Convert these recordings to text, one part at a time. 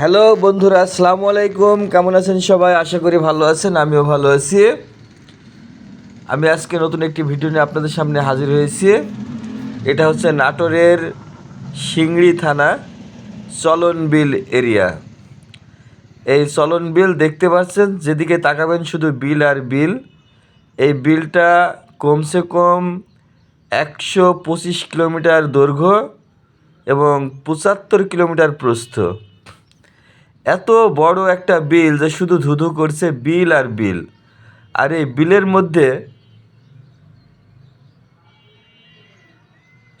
Hello বন্ধুরা, আসসালামু আলাইকুম। কেমন আছেন সবাই? আশা করি ভালো আছেন, আমিও ভালো আছি। আমি আজকে নতুন একটি ভিডিও নিয়ে আপনাদের সামনে হাজির হয়েছি। এটা হচ্ছে নাটোরের সিংড়ি থানা চলনবিল এরিয়া। এই চলন বিল দেখতে পাচ্ছেন, যেদিকে তাকাবেন শুধু বিল আর বিল। এই বিলটা কমসে কম একশো পঁচিশ কিলোমিটার দৈর্ঘ্য এবং পঁচাত্তর কিলোমিটার প্রস্থ। এত বড় একটা বিল যে শুধু ধুধু করছে বিল আর বিল। আর এই বিলের মধ্যে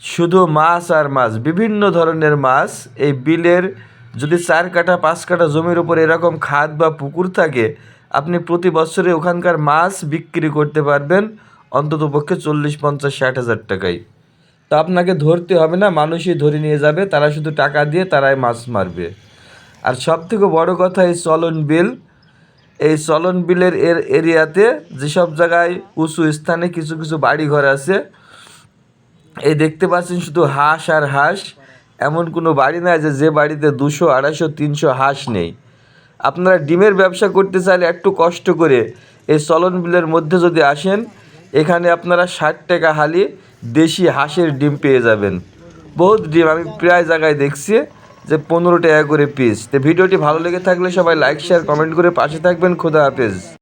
শুধু মাছ আর মাছ, বিভিন্ন ধরনের মাছ, এই বিলের যদি চার কাঠা, পাঁচ কাঠা জমির উপর এরকম খাদ বা পুকুর থাকে, আপনি প্রতি বছরে ওখানকার মাছ বিক্রি করতে পারবেন অন্তত পক্ষে চল্লিশ, পঞ্চাশ, ষাট হাজার টাকায়। তা আপনাকে ধরতে হবে না, মানুষই ধরে নিয়ে যাবে, তারা শুধু টাকা দিয়ে তারাই মাছ মারবে। আর সব থেকে বড় কথা এই চলন বিল, এই চলন বিলের এর এরিয়াতে যেসব জায়গায় উঁচু স্থানে কিছু কিছু বাড়ি ঘর আছে, এই দেখতে পাচ্ছেন শুধু হাঁস আর হাঁস, এমন কোনো বাড়ি নাই যে যে বাড়িতে দুশো, আড়াইশো, তিনশো হাঁস নেই। আপনারা ডিমের ব্যবসা করতে চাইলে একটু কষ্ট করে এই চলন বিলের মধ্যে যদি আসেন, এখানে আপনারা ষাট টাকা হালি দেশি হাঁসের ডিম পেয়ে যাবেন। বহুত ডিম আমি প্রায় জায়গায় দেখছি। যে পনেরো টাকা করে পিস তো ভিডিওটি ভালো লেগে থাকলে সবাই লাইক শেয়ার কমেন্ট করে পাশে থাকবেন। খোদা হাফেজ।